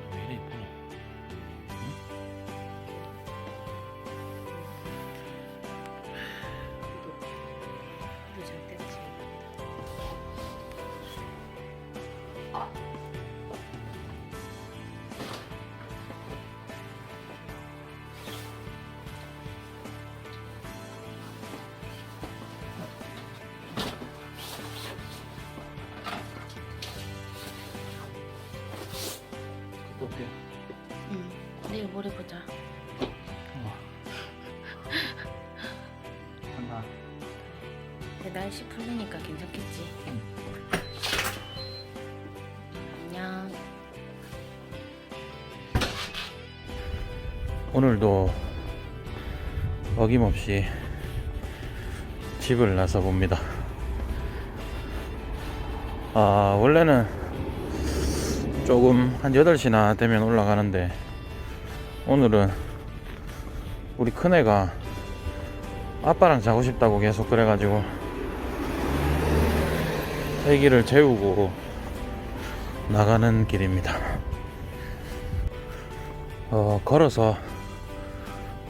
때는 왜 모레 보자. 한다. 근데 날씨 풀리니까 괜찮겠지. 응. 안녕. 오늘도 어김없이 집을 나서 봅니다. 아, 원래는 조금 한 8시나 되면 올라가는데 오늘은 우리 큰애가 아빠랑 자고 싶다고 계속 그래가지고 애기를 재우고 나가는 길입니다. 어, 걸어서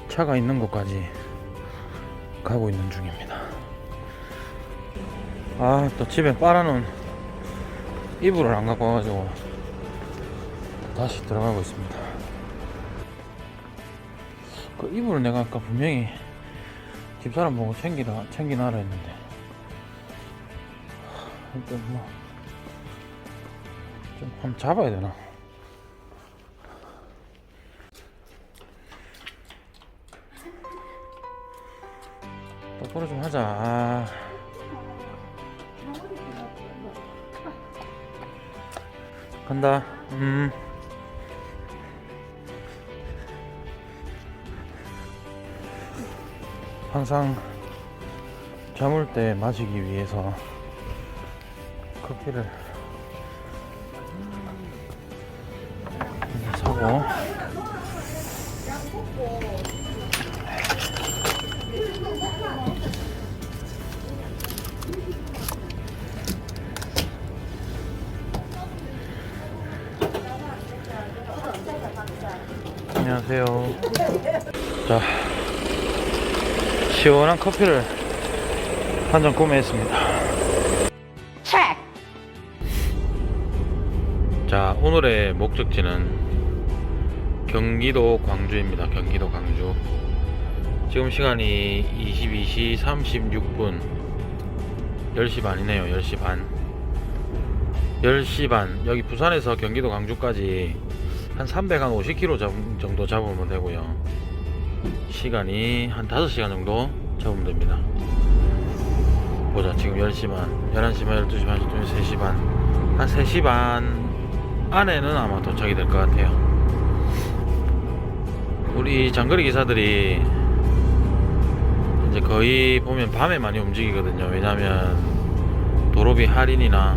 차가 있는 곳까지 가고 있는 중입니다. 아, 또 집에 빨아놓은 이불을 안 갖고 와가지고 다시 들어가고 있습니다. 그 이불을 내가 아까 분명히 집사람 보고 챙기라, 챙기나라 했는데. 하, 일단 뭐, 좀 한번 잡아야 되나? 똑바로 좀 하자. 아. 간다. 음. 항상 잠올 때 마시기 위해서 커피를 사고 안녕하세요. 자, 시원한 커피를 한 잔 구매했습니다. 자, 오늘의 목적지는 경기도 광주입니다. 경기도 광주. 지금 시간이 22시 36분. 10시 반이네요. 10시 반. 10시 반. 여기 부산에서 경기도 광주까지 한 350km 정도 잡으면 되고요. 시간이 한 5시간 정도 잡으면 됩니다. 보자, 지금 10시 반, 11시 반, 12시 반, 3시 반. 한 3시 반 안에는 아마 도착이 될 것 같아요. 우리 장거리 기사들이 이제 거의 보면 밤에 많이 움직이거든요. 왜냐면 도로비 할인이나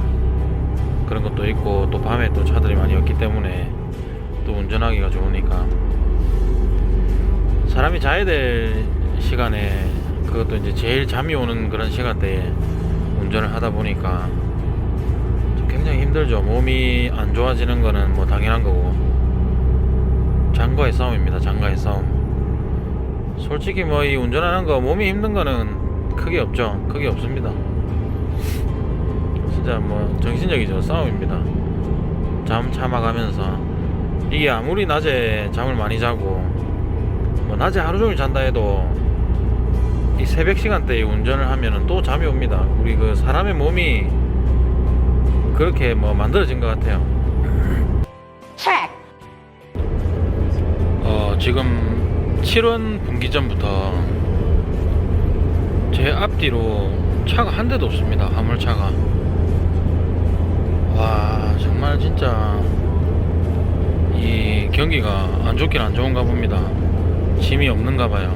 그런 것도 있고 또 밤에 또 차들이 많이 없기 때문에 또 운전하기가 좋으니까 사람이 자야 될 시간에 그것도 이제 제일 잠이 오는 그런 시간대에 운전을 하다 보니까 굉장히 힘들죠. 몸이 안 좋아지는 거는 뭐 당연한 거고 장과의 싸움입니다. 장과의 싸움. 솔직히 뭐 이 운전하는 거 몸이 힘든 거는 크게 없죠. 크게 없습니다. 진짜 뭐 정신적이죠. 싸움입니다. 잠 참아가면서 이게 아무리 낮에 잠을 많이 자고 뭐 낮에 하루 종일 잔다 해도 이 새벽 시간대에 운전을 하면은 또 잠이 옵니다. 우리 그 사람의 몸이 그렇게 뭐 만들어진 것 같아요. 어, 지금 7원 분기점부터 제 앞뒤로 차가 한 대도 없습니다. 화물차가. 와, 정말 진짜 이 경기가 안 좋긴 안 좋은가 봅니다. 짐이 없는가 봐요.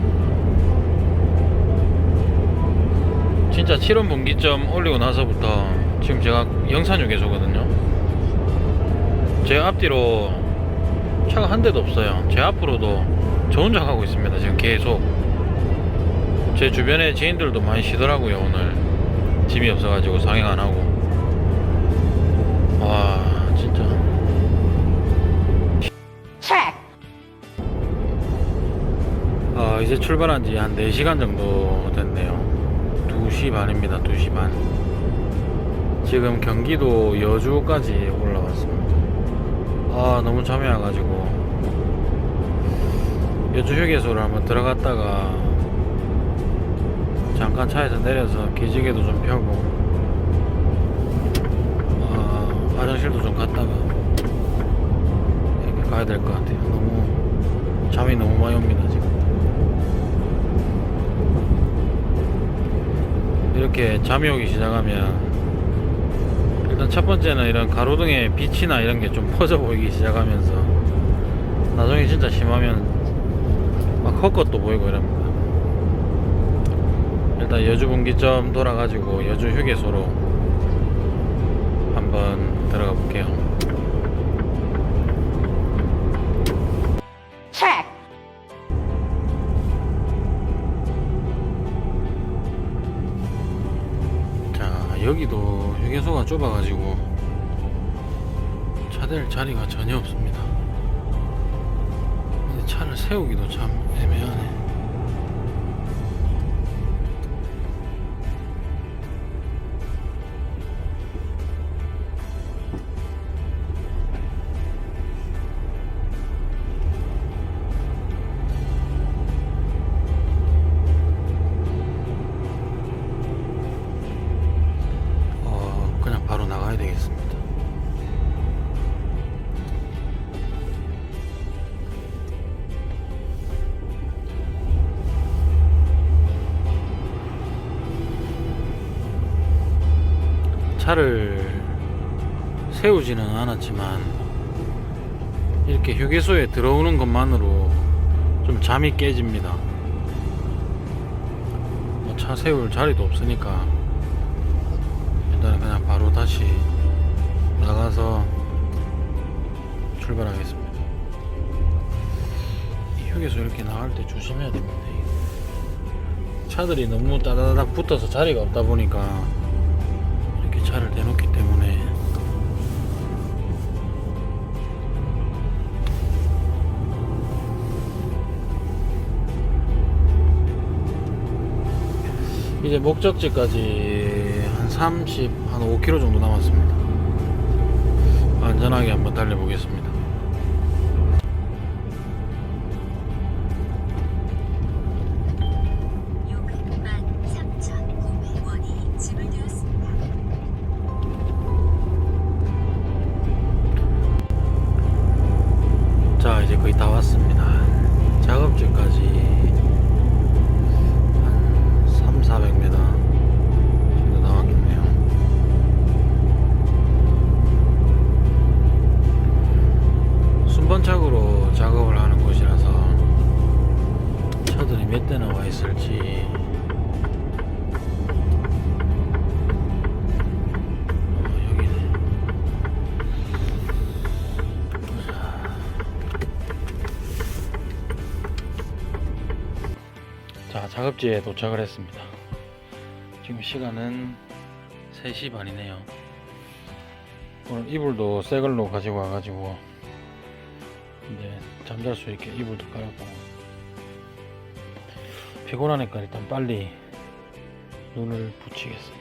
진짜 7원 분기점 올리고 나서부터 지금 제가 영산휴게소거든요. 제 앞뒤로 차가 한 대도 없어요. 제 앞으로도 저 혼자 가고 있습니다. 지금 계속. 제 주변에 지인들도 많이 쉬더라고요, 오늘. 짐이 없어가지고 상행 안 하고. 이제 출발한 지 한 4시간 정도 됐네요. 2시 반입니다. 2시 반. 지금 경기도 여주까지 올라왔습니다. 아, 너무 잠이 와가지고. 여주 휴게소를 한번 들어갔다가 잠깐 차에서 내려서 기지개도 좀 펴고 아, 화장실도 좀 갔다가 이렇게 가야 될 것 같아요. 너무 잠이 너무 많이 옵니다 지금. 이렇게 잠이 오기 시작하면 일단 첫 번째는 이런 가로등의 빛이나 이런 게 좀 퍼져 보이기 시작하면서 나중에 진짜 심하면 막 헛것도 보이고 이럽니다. 일단 여주 분기점 돌아가지고 여주 휴게소로 한번 들어가 볼게요. 여기도 휴게소가 좁아가지고 차댈 자리가 전혀 없습니다. 근데 차를 세우기도 참 애매하네. 되겠습니다. 차를 세우지는 않았지만 이렇게 휴게소에 들어오는 것만으로 좀 잠이 깨집니다. 뭐차 세울 자리도 없으니까 일단 그냥 바로 다시 나가서 출발하겠습니다. 이 휴게소 이렇게 나갈 때 조심해야 됩니다. 차들이 너무 따다닥 붙어서 자리가 없다 보니까 이렇게 차를 대놓기 때문에 이제 목적지까지 한 30, 한 5km 정도 남았습니다. 안전하게 한번 달려보겠습니다. 자, 작업지에 도착을 했습니다. 지금 시간은 3시 반이네요. 오늘 이불도 새 걸로 가지고 와가지고 이제 잠잘 수 있게 이불도 깔았고 피곤하니까 일단 빨리 눈을 붙이겠습니다.